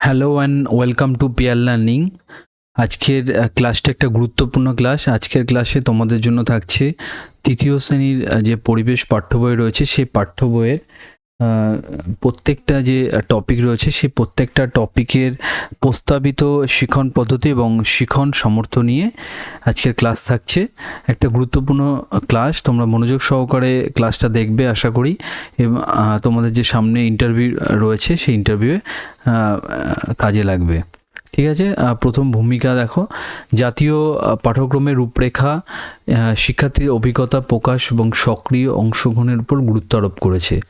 Hello and welcome to peer learning আজকের ক্লাসটা একটা গুরুত্বপূর্ণ ক্লাস আজকের ক্লাসে তোমাদের জন্য থাকছে তৃতীয় শ্রেণির যে পরিবেশ পাঠ্য বই রয়েছে, সেই পাঠ্য বইয়ের প্রত্যেকটা যে টপিক রয়েছে, সেই প্রত্যেকটা টপিকের প্রস্তাবিত শিখন পদ্ধতি এবং শিখন সামর্থ্য নিয়ে আজকের ক্লাস থাকছে। একটা গুরুত্বপূর্ণ ক্লাস তোমরা মনোযোগ সহকারে ক্লাসটা দেখবে, আশা করি। এবং তোমাদের যে সামনে ইন্টারভিউ রয়েছে, সেই ইন্টারভিউয়ে কাজে লাগবে। ঠিক আছে? প্রথম ভূমিকা দেখো। জাতীয় পাঠ্যক্রমের রূপরেখা শিক্ষার্থীর অভিজ্ঞতা প্রকাশ এবং সক্রিয় অংশগ্রহণের উপর গুরুত্ব আরোপ করেছে।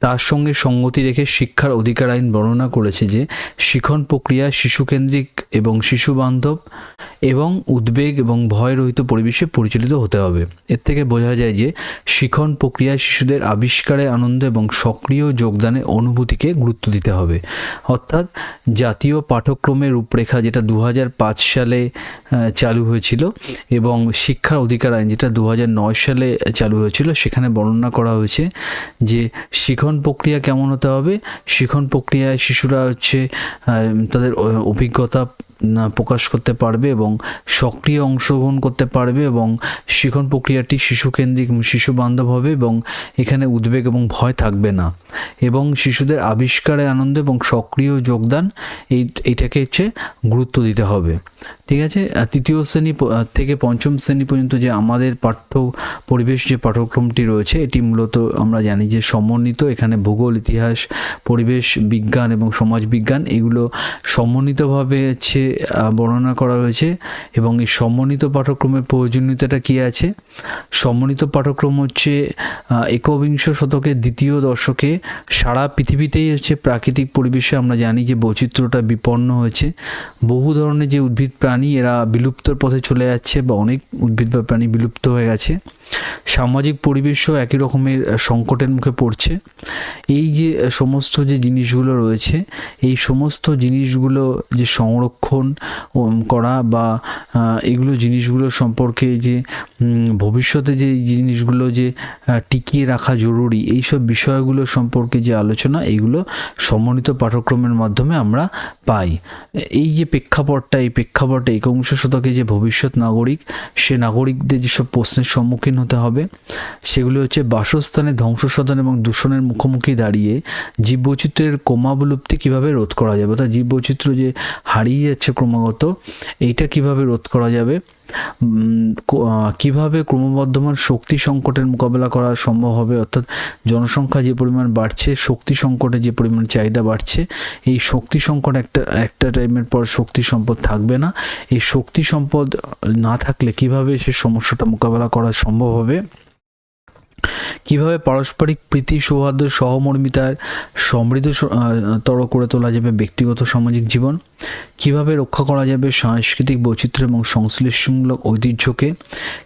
তার সঙ্গে সঙ্গতি রেখে শিক্ষার অধিকার আইন বর্ণনা করেছে যে, শিখন প্রক্রিয়া শিশুকেন্দ্রিক এবং শিশু বান্ধব এবং উদ্বেগ এবং ভয় রহিত পরিবেশে পরিচালিত হতে হবে। এর থেকে বোঝা যায় যে, শিখন প্রক্রিয়ায় শিশুদের আবিষ্কারে আনন্দ এবং সক্রিয় যোগদানের অনুভূতিকে গুরুত্ব দিতে হবে। অর্থাৎ জাতীয় পাঠ্যক্রমের রূপরেখা যেটা দু হাজার পাঁচ সালে চালু হয়েছিল এবং শিক্ষার অধিকার আইন যেটা দু হাজার নয় সালে চালু হয়েছিল, সেখানে বর্ণনা করা হয়েছে যে শিখন প্রক্রিয়া কেমন হতে হবে? শিখন প্রক্রিয়ায় শিশুরা হচ্ছে তাদের অভিজ্ঞতা প্রকাশ করতে পারবে এবং সক্রিয় অংশগ্রহণ করতে পারবে এবং শিখন প্রক্রিয়াটি শিশুকেন্দ্রিক শিশু বান্ধব হবে এবং এখানে উদ্বেগ এবং ভয় থাকবে না। এবং শিশুদের আবিষ্কারে আনন্দ এবং সক্রিয় যোগদান এই, এইটাকে হচ্ছে গুরুত্ব দিতে হবে। ঠিক আছে? তৃতীয় শ্রেণি থেকে পঞ্চম শ্রেণি পর্যন্ত যে আমাদের পাঠ্য পরিবেশ যে পাঠ্যক্রমটি রয়েছে, এটি মূলত আমরা জানি যে সমন্বিত, এখানে ভূগোল, ইতিহাস, পরিবেশ বিজ্ঞান এবং সমাজ বিজ্ঞান, এগুলো সমন্বিতভাবে হচ্ছে বর্ণনা করা হয়েছে এবং এই সমন্বিত পাঠ্যক্রমের প্রয়োজনীয়তাটা কী আছে? সমন্বিত পাঠ্যক্রম হচ্ছে একবিংশ শতকের দ্বিতীয় দশকে সারা পৃথিবীতেই হচ্ছে প্রাকৃতিক পরিবেশে আমরা জানি যে বৈচিত্র্যটা বিপন্ন হয়েছে। বহু ধরনের যে উদ্ভিদ প্রাণী এরা বিলুপ্তর পথে চলে যাচ্ছে বা অনেক উদ্ভিদ বা প্রাণী বিলুপ্ত হয়ে গেছে। সামাজিক পরিবেশও একই রকমের সংকটের মুখে পড়ছে। এই যে সমস্ত যে জিনিসগুলো রয়েছে, এই সমস্ত জিনিসগুলো যে সংরক্ষণ উম, করা বা এগুলো জিনিসগুলো সম্পর্কে যে ভবিষ্যতে যে জিনিসগুলো যে টিকিয়ে রাখা জরুরি এই সব বিষয়গুলো সম্পর্কে যে আলোচনা এইগুলো সমন্বিত পাঠ্যক্রমের মাধ্যমে আমরা পাই। এই যে প্রেক্ষাপটটা এই প্রেক্ষাপটে একবিংশ শতকে যে ভবিষ্যৎ নাগরিক সে নাগরিকদের যেসব প্রশ্নের সম্মুখীন হতে হবে সেগুলো হচ্ছে বাসস্থানে ধ্বংসসাধন এবং দূষণের মুখোমুখি দাঁড়িয়ে জীববৈচিত্র্যের ক্রমাবলুপ্তি কীভাবে রোধ করা যাবে অর্থাৎ জীববৈচিত্র্য যে হারিয়ে যাচ্ছে ক্রমাগত। এইটা কীভাবে রোধ করা যাবে? কীভাবে ক্রমবর্ধমান শক্তি সংকটের মোকাবেলা করা সম্ভব হবে? অর্থাৎ জনসংখ্যা যে পরিমাণ বাড়ছে, শক্তি সংকটে যে পরিমাণ চাহিদা বাড়ছে, এই শক্তি সংকট একটা একটা টাইমের পর শক্তি সম্পদ থাকবে না। এই শক্তি সম্পদ না থাকলে কীভাবে সে সমস্যাটা মোকাবেলা করা সম্ভব হবে? কীভাবে পারস্পরিক প্রীতি সৌহার্দ্য সহমর্মিতার সমৃদ্ধ তর করে তোলা যাবে ব্যক্তিগত সামাজিক জীবন? কীভাবে রক্ষা করা যাবে সাংস্কৃতিক বৈচিত্র্য এবং সংশ্লিষ্টমূলক ঐতিহ্যকে?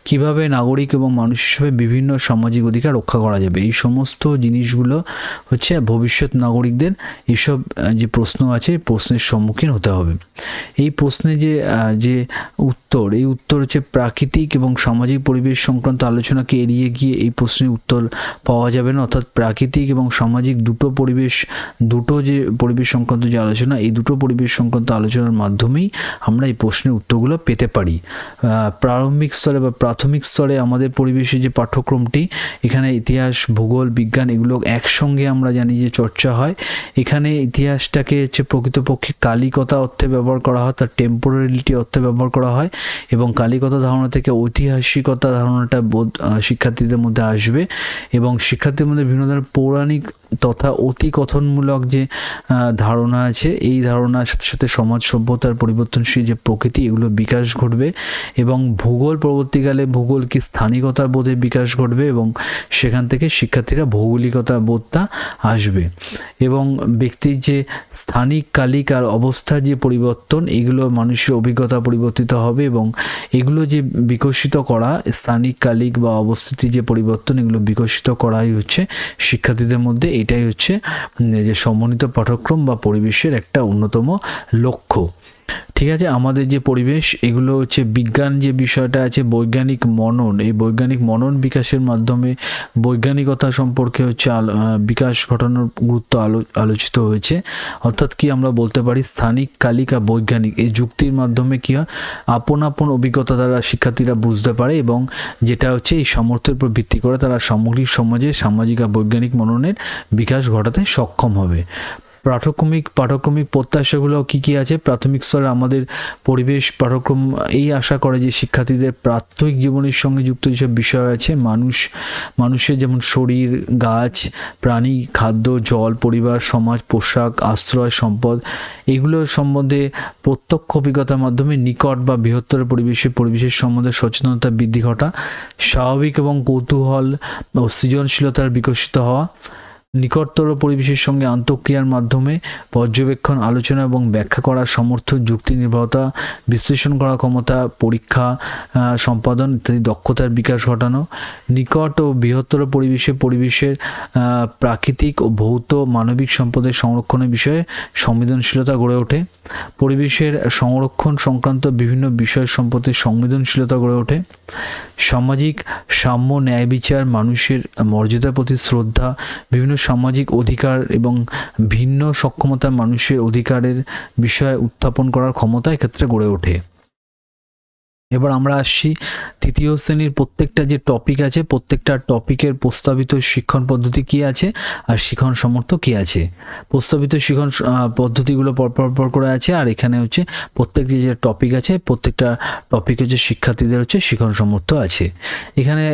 কীভাবে নাগরিক এবং মানুষ হিসেবে বিভিন্ন সামাজিক অধিকার রক্ষা করা যাবে? এই সমস্ত জিনিসগুলো হচ্ছে ভবিষ্যৎ নাগরিকদের এইসব আহ, যে প্রশ্ন আছে প্রশ্নের সম্মুখীন হতে হবে। এই প্রশ্নে যে যে উত্তর। এই উত্তর হচ্ছে প্রাকৃতিক এবং সামাজিক পরিবেশ সংক্রান্ত আলোচনাকে এড়িয়ে গিয়ে এই প্রশ্নের উত্তর পাওয়া যাবে না। অর্থাৎ প্রাকৃতিক এবং সামাজিক দুটো পরিবেশ, দুটো যে পরিবেশ সংক্রান্ত যে আলোচনা, এই দুটো পরিবেশ সংক্রান্ত আলোচনার মাধ্যমেই আমরা এই প্রশ্নের উত্তরগুলো পেতে পারি। প্রারম্ভিক স্তরে বা প্রাথমিক স্তরে আমাদের পরিবেশে যে পাঠ্যক্রমটি, এখানে ইতিহাস, ভূগোল, বিজ্ঞান এগুলো একসঙ্গে আমরা জানি যে চর্চা হয়। এখানে ইতিহাসটাকে হচ্ছে প্রকৃতপক্ষে কালিকতা অর্থে ব্যবহার করা হয়, তার টেম্পোরারিলিটি অর্থে ব্যবহার করা হয়। এবং কালিকতা ধারণা থেকে ঐতিহাসিকতা ধারণাটা বোধ শিক্ষার্থীদের মধ্যে আসবে এবং শিক্ষার্থীদের মধ্যে বিভিন্ন ধরনের পৌরাণিক তথা অতি কথনমূলক যে ধারণা আছে, এই ধারণার সাথে সাথে সমাজ সভ্যতার পরিবর্তনশীল যে প্রকৃতি, এগুলো বিকাশ ঘটবে এবং ভূগোল পরবর্তীকালে ভূগোল কি স্থানিকতা বোধের বিকাশ ঘটবে এবং সেখান থেকে শিক্ষার্থীরা ভৌগোলিকতা বোধটা আসবে। এবং ব্যক্তির যে স্থানিক কালিক আর অবস্থার যে পরিবর্তন, এগুলো মানুষের অভিজ্ঞতা পরিবর্তিত হবে এবং এগুলো যে বিকশিত করা, স্থানিক, কালিক বা অবস্থিতি যে পরিবর্তন, এগুলো বিকশিত করাই হচ্ছে শিক্ষার্থীদের মধ্যে। এটাই হচ্ছে যে সমন্বিত পাঠ্যক্রম বা পরিবেশের একটা অন্যতম লক্ষ্য। ঠিক আছে, আমাদের যে পরিবেশ, এগুলো হচ্ছে বিজ্ঞান যে বিষয়টা আছে, বৈজ্ঞানিক মনন। এই বৈজ্ঞানিক মনন বিকাশের মাধ্যমে বৈজ্ঞানিকতা সম্পর্কে হচ্ছে বিকাশ ঘটানোর গুরুত্ব আলো, আলোচিত হয়েছে। অর্থাৎ কি আমরা বলতে পারি, স্থানিক, কালিকা, বৈজ্ঞানিক, এই যুক্তির মাধ্যমে কী হয়? আপন আপন অভিজ্ঞতা দ্বারা শিক্ষার্থীরা বুঝতে পারে এবং যেটা হচ্ছে এই সামর্থ্যের উপর ভিত্তি করে তারা সামগ্রিক সমাজে সামাজিক আর বৈজ্ঞানিক মননের বিকাশ ঘটাতে সক্ষম হবে। প্রাথমিক পাঠ্যক্রমিক প্রত্যাশাগুলো কি কি আছে? প্রাথমিক স্তরে আমাদের পরিবেশ পাঠ্যক্রম এই আশা করে যে শিক্ষার্থীদের প্রাত্যহিক জীবনের সঙ্গে যুক্ত যেসব বিষয় আছে, মানুষ, মানুষের যেমন শরীর, গাছ, প্রাণী, খাদ্য, জল, পরিবার, সমাজ, পোশাক, আশ্রয়, সম্পদ, এগুলো সম্বন্ধে প্রত্যক্ষ অভিজ্ঞতার মাধ্যমে নিকট বা বৃহত্তর পরিবেশে, পরিবেশের সম্বন্ধে সচেতনতা বৃদ্ধি ঘটা, স্বাভাবিক এবং কৌতূহল ও সৃজনশীলতার বিকশিত হওয়া নিকটতর পরিবেশের সঙ্গে আন্তঃক্রিয়ার মাধ্যমে পর্যবেক্ষণ, আলোচনা এবং ব্যাখ্যা করার সামর্থ্য যুক্তি নির্ভরতা বিশ্লেষণ করার ক্ষমতা, পরীক্ষা সম্পাদন ইত্যাদি দক্ষতার বিকাশ ঘটানো, নিকট ও বৃহত্তর পরিবেশে পরিবেশের প্রাকৃতিক ও ভৌত মানবিক সম্পদের সংরক্ষণের বিষয়ে সংবেদনশীলতা গড়ে ওঠে, পরিবেশের সংরক্ষণ সংক্রান্ত বিভিন্ন বিষয় সম্পর্কে সংবেদনশীলতা গড়ে ওঠে, সামাজিক সাম্য, ন্যায় বিচার, মানুষের মর্যাদার প্রতি শ্রদ্ধা, বিভিন্ন সামাজিক অধিকার এবং ভিন্ন সক্ষমতা মানুষের অধিকারের বিষয়ে উত্থাপন করার ক্ষমতা এক্ষেত্রে গড়ে ওঠে। এবার আমরা আসছি তৃতীয় শ্রেণির প্রত্যেকটা যে টপিক আছে, প্রত্যেকটা টপিকের প্রস্তাবিত শিক্ষণ পদ্ধতি কি আছে আর শিক্ষণ সমর্থ কি আছে। প্রস্তাবিত শিক্ষণ পদ্ধতিগুলো পরপর পর করে আছে আর এখানে হচ্ছে প্রত্যেকটি যে টপিক আছে, প্রত্যেকটা টপিক যে শিক্ষার্থীদের হচ্ছে শিক্ষণ সমর্থ আছে। এখানে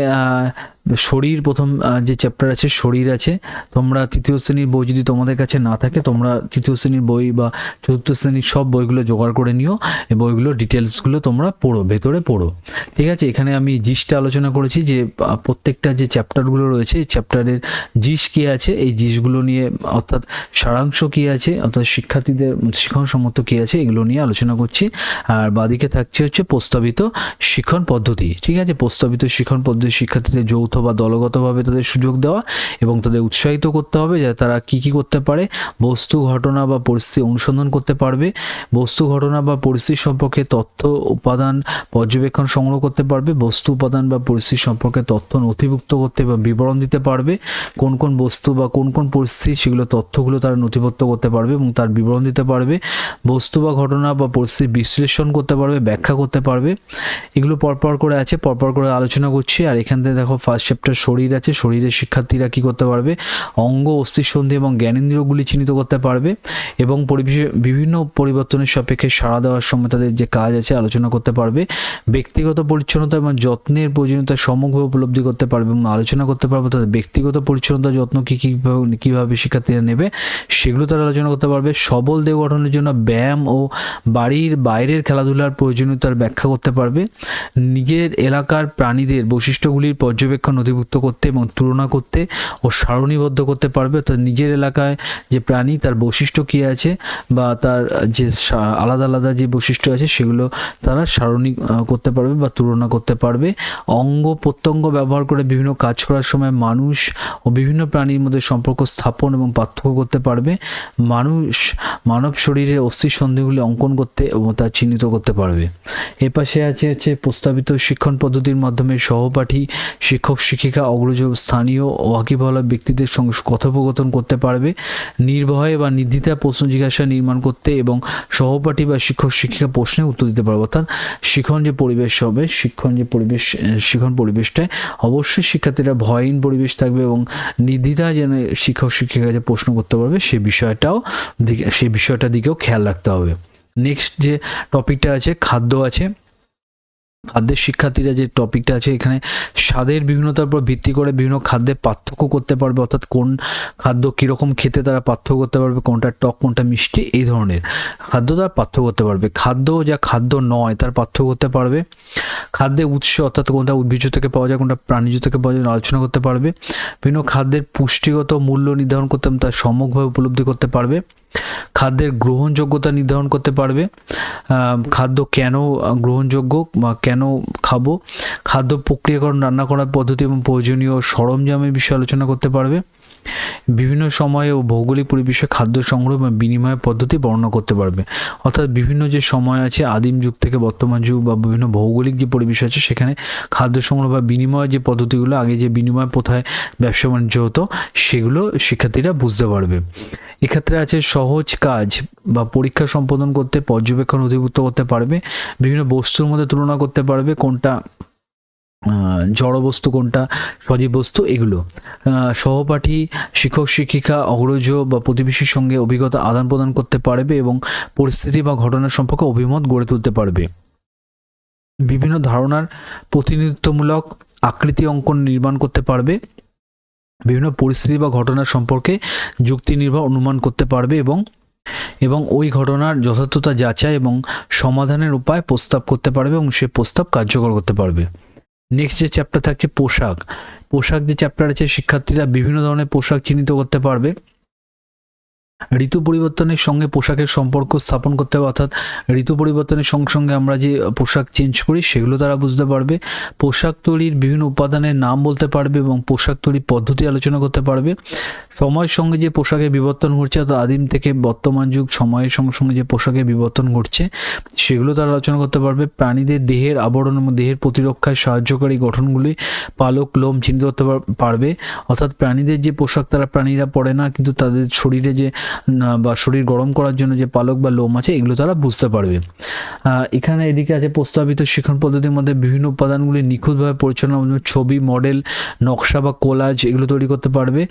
শরীর প্রথম যে চ্যাপ্টার আছে, শরীর আছে, তোমরা তৃতীয় শ্রেণির বই যদি তোমাদের কাছে না থাকে, তোমরা তৃতীয় শ্রেণির বই বা চতুর্থ শ্রেণির সব বইগুলো জোগাড় করে নিও, এই বইগুলো ডিটেলসগুলো তোমরা পড়ো, ভেতরে পড়ো। ঠিক আছে? এখানে আমি জিসটা আলোচনা করেছি যে প্রত্যেকটা যে চ্যাপ্টারগুলো রয়েছে চ্যাপ্টারের জিস কী আছে, এই জিসগুলো নিয়ে, অর্থাৎ সারাংশ কী আছে, অর্থাৎ শিক্ষার্থীদের শিক্ষণ সম্মত কী আছে, এগুলো নিয়ে আলোচনা করছি। আর বাদিকে থাকছে হচ্ছে প্রস্তাবিত শিক্ষণ পদ্ধতি। ঠিক আছে? প্রস্তাবিত শিক্ষণ পদ্ধতি শিক্ষার্থীদের যৌথ বা দলগতভাবে তাদের সুযোগ দেওয়া এবং তাদের উৎসাহিত করতে হবে যে তারা কি কি করতে পারে, বস্তু, ঘটনা বা পরিস্থিতি অনুসন্ধান করতে পারবে, বস্তু, ঘটনা বা পরিস্থিতি সম্পর্কে তথ্য, উপাদান পর্যবেক্ষণ সংগ্রহ করতে পারবে, বস্তু, উপাদান বা পরিস্থিতি সম্পর্কে তথ্য নথিভুক্ত করতে বা বিবরণ দিতে পারবে, কোন কোন বস্তু বা কোন কোন পরিস্থিতি সেগুলো তথ্যগুলো তারা নথিভুক্ত করতে পারবে এবং তার বিবরণ দিতে পারবে, বস্তু বা ঘটনা বা পরিস্থিতি বিশ্লেষণ করতে পারবে, ব্যাখ্যা করতে পারবে, এগুলো পরপর করে আছে, পরপর করে আলোচনা করছি, আর এখান থেকে দেখো ফার্স্ট চ্যাপ্টার শরীর আছে, শরীরের শিক্ষার্থীরা কি করতে পারবে? অঙ্গ, অস্থিসন্ধি এবং জ্ঞানেন্দ্রিয়গুলি চিহ্নিত করতে পারবে এবং পরিবেশে বিভিন্ন পরিবর্তনের সাপেক্ষে সাড়া দেওয়ার সময় তাদের যে কাজ আছে আলোচনা করতে পারবে। ব্যক্তিগত পরিচ্ছন্নতা এবং যত্নের প্রয়োজনীয়তা সমগ্র উপলব্ধি করতে পারবে এবং আলোচনা করতে পারবে। তাদের ব্যক্তিগত পরিচ্ছন্নতা, যত্ন কী কীভাবে কীভাবে শিক্ষার্থীরা নেবে সেগুলো তারা আলোচনা করতে পারবে। সবল দেহ গঠনের জন্য ব্যায়াম ও বাড়ির বাইরের খেলাধুলার প্রয়োজনীয়তার ব্যাখ্যা করতে পারবে। নিজের এলাকার প্রাণীদের বৈশিষ্ট্যগুলির পর্যবেক্ষণ নথিভুক্ত করতে এবং তুলনা করতে ও সারণীবদ্ধ করতে পারবে। অর্থাৎ নিজের এলাকায় যে প্রাণী, তার বৈশিষ্ট্য কী আছে বা তার যে আলাদা আলাদা যে বৈশিষ্ট্য আছে, সেগুলো তারা সারণী করতে পারবে বা তুলনা করতে পারবে। অঙ্গ প্রত্যঙ্গ ব্যবহার করে বিভিন্ন কাজ করার সময় মানুষ ও বিভিন্ন প্রাণীর মধ্যে সম্পর্ক স্থাপন এবং পার্থক্য করতে পারবে। মানুষ মানব শরীরে অস্থি সন্ধিগুলি অঙ্কন করতে এবং তা চিহ্নিত করতে পারবে। এ পাশে আছে হচ্ছে প্রস্তাবিত শিক্ষণ পদ্ধতির মাধ্যমে সহপাঠী, শিক্ষক শিক্ষিকা অগ্রজ স্থানীয় ওয়াকিবহলা ব্যক্তিদের সঙ্গে কথোপকথন করতে পারবে। নির্ভয়ে বা নির্দ্বিধায় প্রশ্ন জিজ্ঞাসা নির্মাণ করতে এবং সহপাঠী বা শিক্ষক, শিক্ষিকা প্রশ্নে উত্তর দিতে পারবে। অর্থাৎ শিখন যে পরিবেশ হবে, শিক্ষণ যে পরিবেশ শিখন পরিবেশটায় অবশ্যই শিক্ষার্থীরা ভয়হীন পরিবেশ থাকবে এবং নির্দ্বিধায় যেন শিক্ষক, শিক্ষিকা যে প্রশ্ন করতে পারবে, সে বিষয়টাও সেই বিষয়টার দিকেও খেয়াল রাখতে হবে। নেক্সট যে টপিকটা আছে, খাদ্য আছে। খাদ্যের শিক্ষার্থীরা যে টপিকটা আছে, এখানে স্বাদের বিভিন্নতার উপর ভিত্তি করে বিভিন্ন খাদ্যের পার্থক্য করতে পারবে, অর্থাৎ কোন খাদ্য কীরকম খেতে তারা পার্থক্য করতে পারবে, কোনটা টক, কোনটা মিষ্টি, এই ধরনের খাদ্য তারা পার্থক্য করতে পারবে। খাদ্য যা খাদ্য নয়, তার পার্থক্য করতে পারবে। খাদ্যের উৎস, অর্থাৎ কোনটা উদ্ভিজ্জ থেকে পাওয়া যায়, কোনটা প্রাণীজ থেকে পাওয়া যায়, আলোচনা করতে পারবে। বিভিন্ন খাদ্যের পুষ্টিগত মূল্য নির্ধারণ করতে তার সম্যকভাবে উপলব্ধি করতে পারবে। খাদ্যের গ্রহণযোগ্যতা নির্ধারণ করতে পারবে। খাদ্য কেন গ্রহণযোগ্য বা কেন খাব? খাদ্য প্রক্রিয়াকরণ রান্না করার পদ্ধতি এবং প্রয়োজনীয় সরঞ্জামের বিষয়ে আলোচনা করতে পারবে। বিভিন্ন সময়ে ও ভৌগোলিক পরিবেশে খাদ্য সংগ্রহ বা বিনিময় পদ্ধতি বর্ণনা করতে পারবে। অর্থাৎ বিভিন্ন যে সময় আছে, আদিম যুগ থেকে বর্তমান যুগ বা বিভিন্ন ভৌগোলিক যে পরিবেশ আছে, সেখানে খাদ্য সংগ্রহ বা বিনিময় যে পদ্ধতিগুলো, আগে যে বিনিময় প্রথায় ব্যবসা বাণিজ্য হতো, সেগুলো শিক্ষার্থীরা বুঝতে পারবে। এক্ষেত্রে আছে সহজ কাজ বা পরীক্ষা সম্পাদন করতে, পর্যবেক্ষণ অধিভুক্ত করতে পারবে, বিভিন্ন বস্তুর মধ্যে তুলনা করতে পারবে, কোনটা জড় বস্তু কোনটা, সজীব বস্তু, এগুলো। সহপাঠী, শিক্ষক, শিক্ষিকা, অগ্রজ বা প্রতিবেশীর সঙ্গে অভিজ্ঞতা আদান প্রদান করতে পারবে এবং পরিস্থিতি বা ঘটনা সম্পর্কে অভিমত গড়ে তুলতে পারবে। বিভিন্ন ধারণার প্রতিনিধিত্বমূলক আকৃতি অঙ্কন নির্মাণ করতে পারবে। বিভিন্ন পরিস্থিতি বা ঘটনা সম্পর্কে যুক্তি নির্ভর অনুমান করতে পারবে এবং এবং ওই ঘটনার যথার্থতা যাচাই এবং সমাধানের উপায় প্রস্তাব করতে পারবে এবং সে প্রস্তাব কার্যকর করতে পারবে। নেক্সট যে চ্যাপ্টার থাকছে পোশাক। পোশাক যে চ্যাপ্টার আছে, শিক্ষার্থীরা বিভিন্ন ধরনের পোশাক চিহ্নিত করতে পারবে। ঋতু পরিবর্তনের সঙ্গে পোশাকের সম্পর্ক স্থাপন করতে হবে। অর্থাৎ ঋতু পরিবর্তনের সঙ্গে সঙ্গে আমরা যে পোশাক চেঞ্জ করি, সেগুলো তারা বুঝতে পারবে। পোশাক তৈরির বিভিন্ন উপাদানের নাম বলতে পারবে এবং পোশাক তৈরির পদ্ধতি আলোচনা করতে পারবে। সময়ের সঙ্গে যে পোশাকের বিবর্তন ঘটছে, অর্থাৎ আদিম থেকে বর্তমান যুগ, সময়ের সঙ্গে সঙ্গে যে পোশাকের বিবর্তন ঘটছে, সেগুলো তারা আলোচনা করতে পারবে। প্রাণীদের দেহের আবরণ এবং দেহের প্রতিরক্ষায় সাহায্যকারী গঠনগুলি পালক, লোম চিহ্নিত করতে পারবে। অর্থাৎ প্রাণীদের যে পোশাক, তারা প্রাণীরা পরে না, কিন্তু তাদের শরীরে যে বা শরীর গরম করার জন্য যে পালক বা লোম আছে, এগুলো তারা বুঝতে পারবে। এখানে এদিকে আছে প্রস্তাবিত শিক্ষণ পদ্ধতির মধ্যে বিভিন্ন উপাদানগুলি নিখুঁতভাবে পরিচালনা ছবি, মডেল, নকশা বা কোলাজ এগুলো তৈরি করতে পারবে।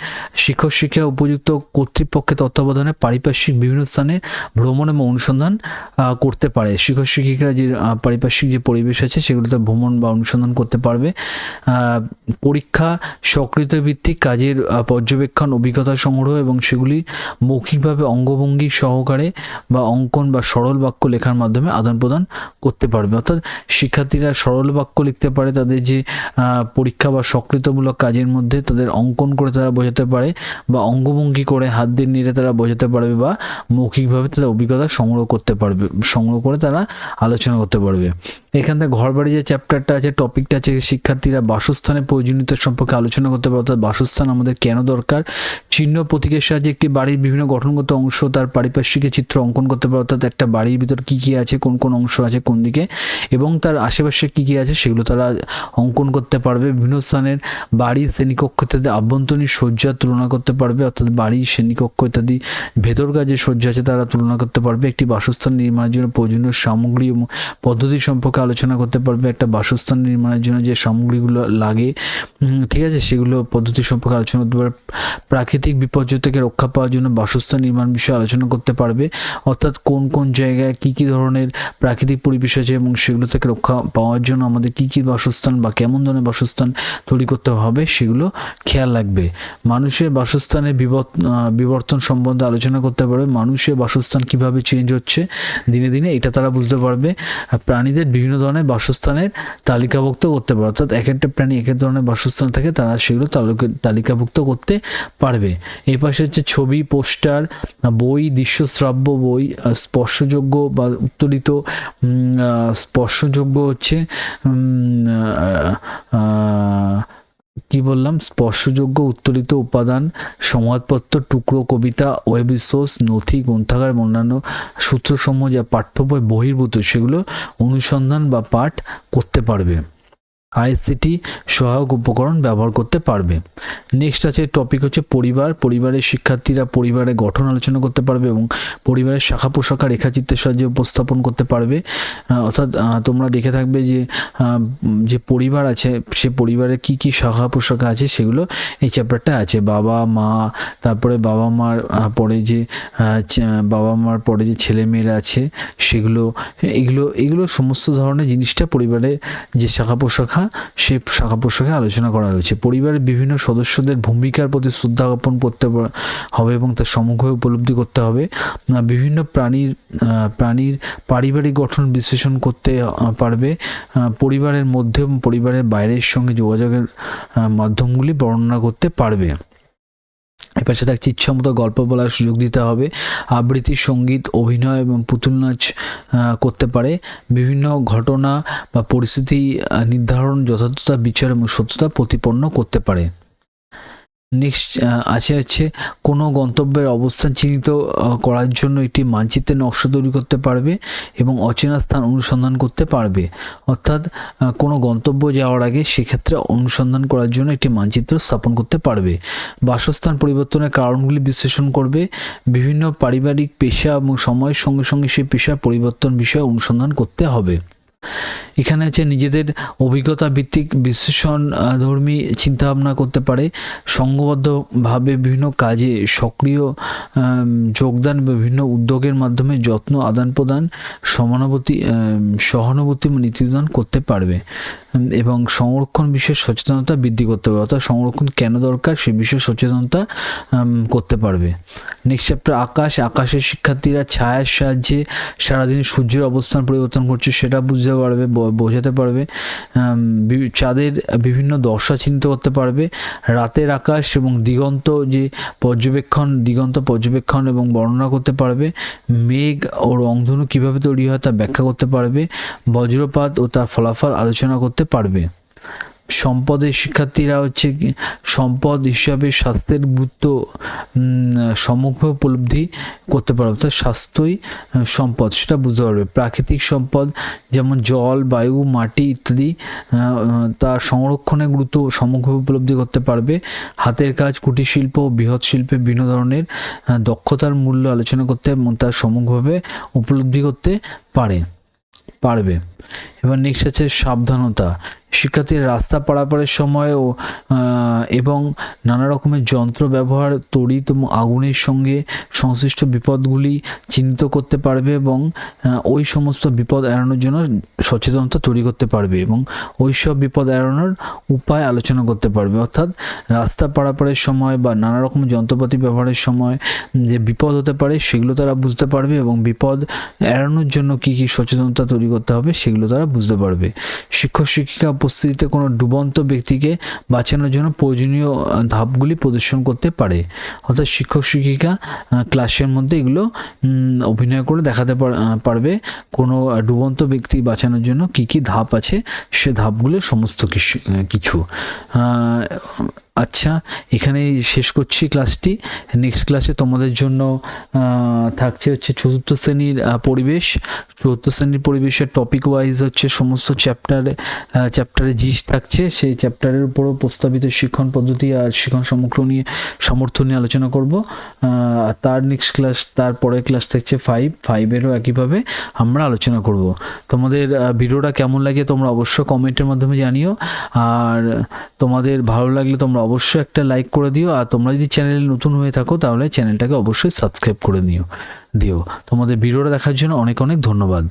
শিক্ষক শিক্ষা উপযুক্ত কর্তৃপক্ষের তত্ত্বাবধানে পারিপার্শ্বিক বিভিন্ন স্থানে ভ্রমণ এবং অনুসন্ধান করতে পারে। শিক্ষক, শিক্ষিকারা যে পারিপার্শ্বিক যে পরিবেশ আছে, সেগুলোতে ভ্রমণ বা অনুসন্ধান করতে পারবে। পরীক্ষা সক্রিয় ভিত্তিক কাজের পর্যবেক্ষণ, অভিজ্ঞতা সংগ্রহ এবং সেগুলি মৌখিকভাবে অঙ্গভঙ্গি সহকারে বা অঙ্কন বা সরল বাক্য লেখার মাধ্যমে আদান প্রদান করতে পারবে। অর্থাৎ শিক্ষার্থীরা সরল বাক্য লিখতে পারে, তাদের যে পরীক্ষা বা সক্রিয়তামূলক কাজের মধ্যে তাদের অঙ্কন করে তারা বোঝাতে পারে বা অঙ্গভঙ্গি করে হাত দিয়ে নেড়ে তারা বোঝাতে পারবে বা মৌখিকভাবে তাদের অভিজ্ঞতা সংগ্রহ করতে পারবে, সংগ্রহ করে তারা আলোচনা করতে পারবে। এখান থেকে ঘর বাড়ি যে চ্যাপ্টারটা আছে, টপিকটা আছে, শিক্ষার্থীরা বাসস্থানের প্রয়োজনীয়তা সম্পর্কে আলোচনা করতে পারে, অর্থাৎ বাসস্থান আমাদের কেন দরকার? চিহ্ন প্রতীকের সাহায্যে একটি বাড়ির বিভিন্ন গঠনগত অংশ তার পারিপার্শ্বিক চিত্র অঙ্কন করতে পারে, অর্থাৎ একটা বাড়ির ভিতর কী কী আছে, কোন কোন অংশ আছে কোন দিকে, এবং তার আশেপাশে কী কী আছে সেগুলো তারা অঙ্কন করতে পারবে। বিভিন্ন স্থানের বাড়ি, শ্রেণীকক্ষ ইত্যাদি আভ্যন্তরীণ সজ্জার তুলনা করতে পারবে, অর্থাৎ বাড়ি, শ্রেণীকক্ষ ইত্যাদি ভেতরকার যে সজ্জা আছে তারা তুলনা করতে পারবে। একটি বাসস্থান নির্মাণের জন্য প্রয়োজনীয় সামগ্রী এবং পদ্ধতি সম্পর্কে আলোচনা করতে পারবে। একটা বাসস্থান নির্মাণের জন্য যে সামগ্রীগুলো লাগে ঠিক আছে, সেগুলো পদ্ধতি সম্পর্কে আলোচনা করতে পারবে। প্রাকৃতিক বিপর্যয় থেকে রক্ষা পাওয়ার জন্য বাসস্থান নির্মাণ বিষয়ে আলোচনা করতে পারবে। অর্থাৎ কোন কোন জায়গায় কী কী ধরনের প্রাকৃতিক পরিবেশ আছে এবং সেগুলো থেকে রক্ষা পাওয়ার জন্য আমাদের কী কী বাসস্থান বা কেমন ধরনের বাসস্থান তৈরি করতে হবে সেগুলো খেয়াল রাখবে। মানুষের বাসস্থানের বিবর্তন সম্বন্ধে আলোচনা করতে পারবে। মানুষের বাসস্থান কীভাবে চেঞ্জ হচ্ছে দিনে দিনে এটা তারা বুঝতে পারবে। প্রাণীদের বিভিন্ন ধরনের বাসস্থানের তালিকাভুক্ত করতে পারবে। অর্থাৎ এক একটা প্রাণী এক এক ধরনের বাসস্থান থাকে তারা সেগুলো তালিকা- তালিকাভুক্ত করতে পারবে। এই পাশে হচ্ছে ছবি, পোস্টার বই, দৃশ্যশ্রাব্য বই স্পর্শযোগ্য বা উত্তোলিত স্পর্শযোগ্য হচ্ছে কি বললাম? স্পর্শযোগ্য উত্তোলিত উপাদান, সংবাদপত্র, টুকরো, কবিতা, ওয়েব সোর্স নথি, গ্রন্থাগার, অন্যান্য সূত্রসমূহ যা পাঠ্য বই, বহির্ভূত, সেগুলো অনুসন্ধান বা পাঠ করতে পারবে। আইসিটি সহায়ক উপকরণ ব্যবহার করতে পারবে। নেক্সট আছে টপিক হচ্ছে পরিবার। পরিবারের শিক্ষার্থীরা পরিবারের গঠন আলোচনা করতে পারবে এবং পরিবারের শাখা পোশাখা রেখাচিত্রের সাহায্যে উপস্থাপন করতে পারবে। অর্থাৎ তোমরা দেখে থাকবে যে যে পরিবার আছে, সে পরিবারে কি কি শাখা পোশাখা আছে সেগুলো এই চ্যাপ্টারটা আছে। বাবা, মা, তারপরে বাবা মার পরে যে বাবা মার পরে যে ছেলে মেয়েরা আছে সেগুলো, এগুলো এগুলো সমস্ত ধরনের জিনিসটা পরিবারে যে শাখা পোশাখা সে শাখা প্রশাখে আলোচনা করা হয়েছে। পরিবারের বিভিন্ন সদস্যদের ভূমিকার প্রতি শ্রদ্ধা জ্ঞাপন করতে হবে এবং তার সমগ্র উপলব্ধি করতে হবে। বিভিন্ন প্রাণীর প্রাণীর পারিবারিক গঠন বিশ্লেষণ করতে পারবে। পরিবারের মধ্যে এবং পরিবারের বাইরের সঙ্গে যোগাযোগের মাধ্যমগুলি বর্ণনা করতে পারবে। পাশে থাকছে ইচ্ছা মতো গল্প বলার সুযোগ দিতে হবে, আবৃত্তি, সংগীত, অভিনয় এবং পুতুল নাচ করতে পারে। বিভিন্ন ঘটনা বা পরিস্থিতি নির্ধারণ যথার্থতা বিচার এবং সত্যতা প্রতিপন্ন করতে পারে। নেক্সট আছে হচ্ছে কোনো গন্তব্যের অবস্থান চিহ্নিত করার জন্য একটি মানচিত্রের নকশা তৈরি করতে পারবে এবং অচেনা স্থান অনুসন্ধান করতে পারবে। অর্থাৎ কোনো গন্তব্য যাওয়ার আগে সেক্ষেত্রে অনুসন্ধান করার জন্য একটি মানচিত্র স্থাপন করতে পারবে। বাসস্থান পরিবর্তনের কারণগুলি বিশ্লেষণ করবে। বিভিন্ন পারিবারিক পেশা এবং সময়ের সঙ্গে সঙ্গে সেই পেশার পরিবর্তন বিষয়ে অনুসন্ধান করতে হবে। এখানে হচ্ছে নিজেদের অভিজ্ঞতা ভিত্তিক বিশ্লেষণ ধর্মী চিন্তাভাবনা করতে পারে সংঘবদ্ধভাবে বিভিন্ন কাজে সক্রিয় যোগদান বিভিন্ন উদ্যোগের মাধ্যমে যত্ন আদান প্রদান সমানুভূতি সহানুভূতি নীতিদান করতে পারবে। এবং সংরক্ষণ বিষয়ে সচেতনতা বৃদ্ধি করতে পারবে। অর্থাৎ সংরক্ষণ কেন দরকার সে বিষয়ে সচেতনতা করতে পারবে। নেক্সট চ্যাপ্টার আকাশ। আকাশের শিক্ষার্থীরা ছায়ার সাহায্যে সারাদিন সূর্যের অবস্থান পরিবর্তন করছে, সেটা বুঝতে পারবে বোঝাতে পারবে চাঁদের বিভিন্ন দশা চিহ্নিত করতে পারবে। রাতের আকাশ এবং দিগন্ত যে পর্যবেক্ষণ, দিগন্ত পর্যবেক্ষণ এবং বর্ণনা করতে পারবে। মেঘ ও রংধনু কীভাবে তৈরি হয় তা ব্যাখ্যা করতে পারবে। বজ্রপাত ও তার ফলাফল আলোচনা করতে পারবে। সম্পদের শিক্ষার্থীরা হচ্ছে সম্পদ হিসাবে স্বাস্থ্যের গুরুত্ব সম্মুখভাবে উপলব্ধি করতে পারবে। অর্থাৎ স্বাস্থ্যই সম্পদ, সেটা বুঝতে পারবে। প্রাকৃতিক সম্পদ যেমন জল, বায়ু, মাটি ইত্যাদি তার সংরক্ষণের গুরুত্ব সম্মুখভাবে উপলব্ধি করতে পারবে। হাতের কাজ, কুটির শিল্প ও বৃহৎ শিল্পে বিভিন্ন ধরনের দক্ষতার মূল্য আলোচনা করতে এবং তার সম্মুখভাবে উপলব্ধি করতে পারে, পারবে। এবার নেক্সট আছে সাবধানতা। শিক্ষার্থীর রাস্তা পারাপারের সময় ও এবং নানা রকমের যন্ত্র ব্যবহার তড়িৎ এবং আগুনের সঙ্গে সংশ্লিষ্ট বিপদগুলি চিহ্নিত করতে পারবে এবং ওই সমস্ত বিপদ এড়ানোর জন্য সচেতনতা তৈরি করতে পারবে এবং ওই সব বিপদ এড়ানোর উপায় আলোচনা করতে পারবে। অর্থাৎ রাস্তা পারাপারের সময় বা নানা রকম যন্ত্রপাতি ব্যবহারের সময় যে বিপদ হতে পারে সেগুলো তারা বুঝতে পারবে এবং বিপদ এড়ানোর জন্য কি কি সচেতনতা তৈরি করতে হবে সেগুলো তারা বুঝতে পারবে। শিক্ষক, শিক্ষিকা উপস্থিতিতে কোনো ডুবন্ত ব্যক্তিকে বাঁচানোর জন্য প্রয়োজনীয় ধাপগুলি প্রদর্শন করতে পারে। অর্থাৎ শিক্ষক, শিক্ষিকা ক্লাসের মধ্যে এগুলো অভিনয় করে দেখাতে পার- পারবে। কোনো ডুবন্ত ব্যক্তি বাঁচানোর জন্য কি কি ধাপ আছে, সে ধাপগুলো সমস্ত কিছু। আচ্ছা এখানেই শেষ করছি ক্লাসটি। নেক্সট ক্লাসে তোমাদের জন্য থাকছে হচ্ছে চতুর্থ শ্রেণির পরিবেশ। চতুর্থ শ্রেণির পরিবেশের টপিক ওয়াইজ হচ্ছে সমস্ত চ্যাপ্টারে চ্যাপ্টারে জিস থাকছে। সেই চ্যাপ্টারের উপরও প্রস্তাবিত শিক্ষণ পদ্ধতি আর শিক্ষণ সমগ্র নিয়ে সমর্থন নিয়ে আলোচনা করব। তার নেক্সট ক্লাস তার পরের ক্লাস থাকছে ফাইভ ফাইভেরও একইভাবে আমরা আলোচনা করব। তোমাদের ভিডিওটা কেমন লাগে তোমরা অবশ্যই কমেন্টের মাধ্যমে জানিও। আর তোমাদের ভালো লাগলে তোমরা অবশ্যই একটা লাইক করে দিও। আর তোমরা যদি চ্যানেলে নতুন হয়ে থাকো, তাহলে চ্যানেলটাকে অবশ্যই সাবস্ক্রাইব করে নিও, দিও। তোমাদের ভিডিওটা দেখার জন্য অনেক অনেক ধন্যবাদ।